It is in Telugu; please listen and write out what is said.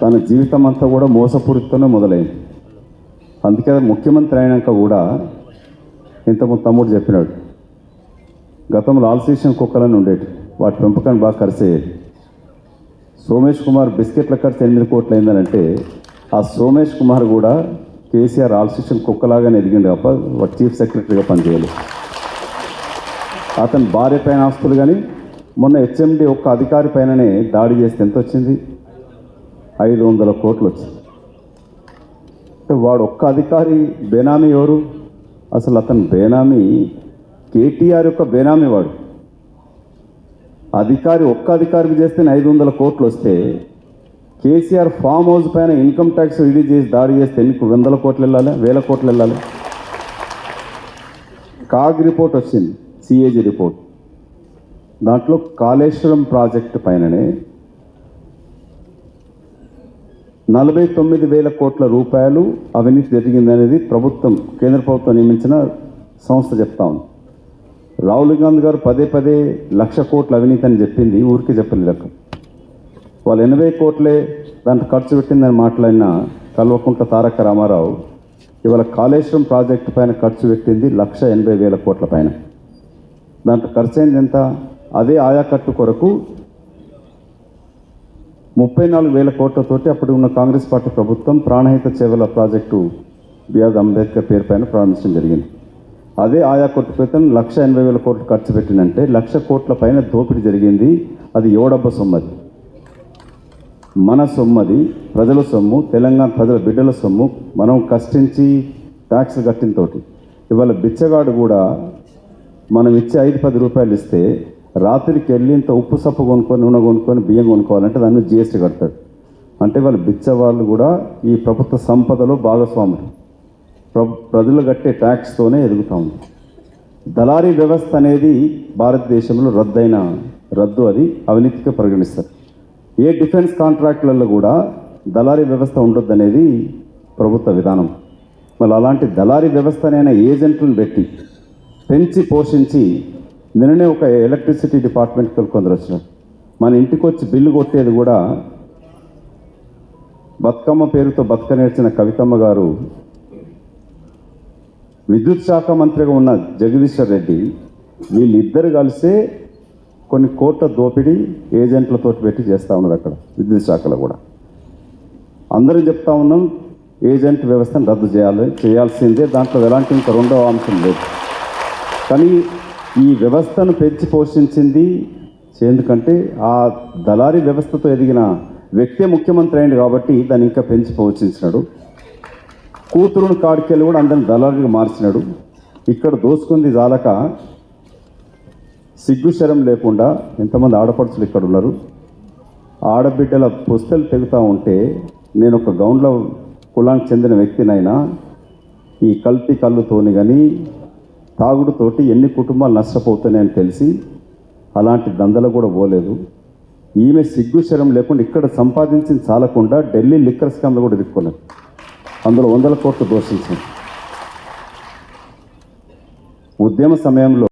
తన జీవితం అంతా కూడా మోసపూరితోనే మొదలైంది. అందుకే ముఖ్యమంత్రి అయినాక కూడా ఇంతకుముందు తమ్ముడు చెప్పినాడు గతంలో ఆల్సేషన్ కుక్కలని ఉండేవి వాటి పెంపకాన్ని బాగా ఖర్చు అయ్యేది సోమేష్ కుమార్ బిస్కెట్ల ఖర్చు ఎనిమిది కోట్లు అయిందనంటే ఆ సోమేష్ కుమార్ కూడా కేసీఆర్ ఆల్సేషన్ కుక్కలాగానే ఎదిగిండు తప్ప వాడు చీఫ్ సెక్రటరీగా పనిచేయాలి అతని భార్య పైన ఆస్తులు కానీ మొన్న హెచ్ఎండి ఒక్క అధికారి పైననే దాడి చేస్తే ఎంత వచ్చింది ఐదు వందల కోట్లు వచ్చింది వాడు ఒక్క అధికారి బేనామీ ఎవరు? అసలు అతను బేనామీ కేటీఆర్ యొక్క బేనామీ వాడు. అధికారి ఒక్క అధికారికి చేస్తే ఐదు వందల కోట్లు వస్తే కేసీఆర్ ఫామ్ హౌస్ పైన ఇన్కమ్ ట్యాక్స్ రిలీజ్ చేసి దాడి చేస్తే ఎన్ని వందల కోట్లు వెళ్ళాలి వేల కోట్లు వెళ్ళాలి కాగ్ రిపోర్ట్ వచ్చింది సిఏజీ రిపోర్ట్. దాంట్లో కాళేశ్వరం ప్రాజెక్టు పైననే నలభై తొమ్మిది వేల కోట్ల రూపాయలు అవినీతి జరిగిందనేది ప్రభుత్వం కేంద్ర ప్రభుత్వం నియమించిన సంస్థ చెప్తా ఉంది. రాహుల్ గాంధీ గారు పదే పదే లక్ష కోట్ల అవినీతి అని చెప్పింది ఊరికే చెప్పలేదు వాళ్ళు ఎనభై కోట్లే దాంట్లో ఖర్చు పెట్టిందని మాట్లాడిన కల్వకుంట్ల తారక రామారావు ఇవాళ కాళేశ్వరం ప్రాజెక్టు పైన ఖర్చు పెట్టింది లక్ష ఎనభై వేల కోట్ల పైన. దాంట్లో ఖర్చు అయింది ఎంత? అదే ఆయాకట్టు కొరకు ముప్పై నాలుగు వేల కోట్లతోటి అప్పుడు ఉన్న కాంగ్రెస్ పార్టీ ప్రభుత్వం Pranahita Chevella project B R Ambedkar పేరు పైన ప్రారంభించడం జరిగింది. అదే ఆయా కొట్టు క్రితం లక్ష ఎనభై వేల కోట్లు ఖర్చు పెట్టినంటే లక్ష కోట్ల పైన దోపిడీ జరిగింది. అది ఎవడబ్బ సొమ్మది. మన సొమ్మది ప్రజల సొమ్ము తెలంగాణ ప్రజల బిడ్డల సొమ్ము మనం కష్టించి ట్యాక్స్ కట్టిన తోటి. ఇవాళ బిచ్చగాడు కూడా మనం ఇచ్చే ఐదు పది రూపాయలు ఇస్తే రాత్రికి వెళ్ళి ఇంత ఉప్పు సప్పు కొనుక్కొని నూనె కొనుక్కొని బియ్యం కొనుక్కోవాలంటే దాన్ని జిఎస్టీ కడతాడు అంటే వాళ్ళు బిచ్చవాళ్ళు కూడా ఈ ప్రభుత్వ సంపదలో భాగస్వాములు. ప్ర ప్రజలు కట్టే ట్యాక్స్తోనే ఎదుగుతూ ఉంది దళారీ వ్యవస్థ అనేది భారతదేశంలో రద్దయిన రద్దు అది అవినీతిగా పరిగణిస్తారు. ఏ డిఫెన్స్ కాంట్రాక్టులలో కూడా దళారీ వ్యవస్థ ఉండొద్దు అనేది ప్రభుత్వ విధానం. మళ్ళీ అలాంటి దళారీ వ్యవస్థనైనా ఏజెంట్లను పెట్టి పెంచి పోషించి నిన్ననే ఒక ఎలక్ట్రిసిటీ డిపార్ట్మెంట్కి కొందరు వచ్చినారు మన ఇంటికి వచ్చి బిల్లు కొట్టేది కూడా బతుకమ్మ పేరుతో బతుక నేర్చిన కవితమ్మ గారు విద్యుత్ శాఖ మంత్రిగా ఉన్న జగదీశ్వర్ రెడ్డి వీళ్ళిద్దరు కలిసే కొన్ని కోట్ల దోపిడీ ఏజెంట్లతో పెట్టి చేస్తూ ఉన్నారు అక్కడ విద్యుత్ శాఖలో కూడా. అందరం చెప్తా ఉన్నాం ఏజెంట్ వ్యవస్థను రద్దు చేయాలి చేయాల్సిందే. దాంట్లో ఎలాంటి ఇంకా రెండవ అంశం లేదు. కానీ ఈ వ్యవస్థను పెంచి పోషించింది ఎందుకంటే ఆ దళారీ వ్యవస్థతో ఎదిగిన వ్యక్తే ముఖ్యమంత్రి అయింది కాబట్టి దాన్ని ఇంకా పెంచి పోషించినాడు. కూతురును కాడికెళ్ళి కూడా అందరిని దళారీగా మార్చినాడు. ఇక్కడ దోసుకుంది జాలక సిగ్గుశరం లేకుండా ఎంతమంది ఆడపడుచులు ఇక్కడ ఉన్నారు. ఆడబిడ్డల పుస్తలు తెగుతూ ఉంటే నేను ఒక గౌండ్ల కులానికి చెందిన వ్యక్తినైనా ఈ కల్తీ కళ్ళుతోని కానీ తాగుడుతోటి ఎన్ని కుటుంబాలు నష్టపోతున్నాయని తెలిసి అలాంటి దందలు కూడా పోలేదు. ఈమె సిగ్గుశరం లేకుండా ఇక్కడ సంపాదించింది చాలకుండా ఢిల్లీ లిక్కర్ స్కామ్లో కూడా ఇరుక్కున్నారు అందులో వందల కోట్లు దోషించింది. ఉద్యమ సమయంలో